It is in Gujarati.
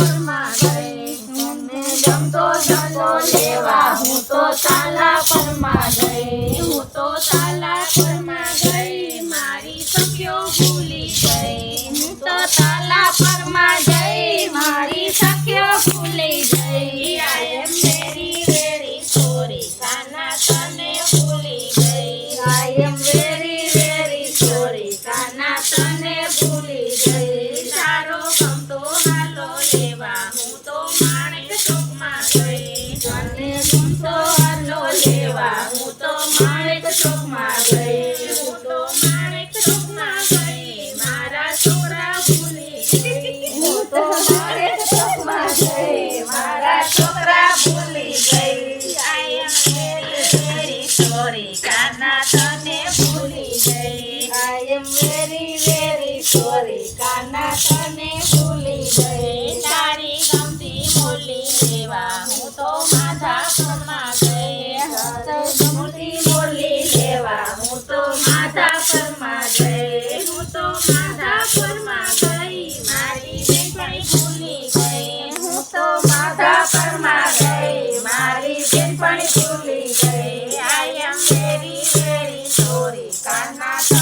પરમાં ગઈ મને જતો લેવા હું તો તાલા પરમાં ગઈ હું તો તાલા પરમાં ગઈ મારી સખ્યો ભૂલી ગઈ. ચોકમાં ગઈ ભૂલી ગઈ. હું તો ભૂલી ગઈ I am very very sorry Kana તને ભૂલી ગઈ I am very very sorry Kana Sana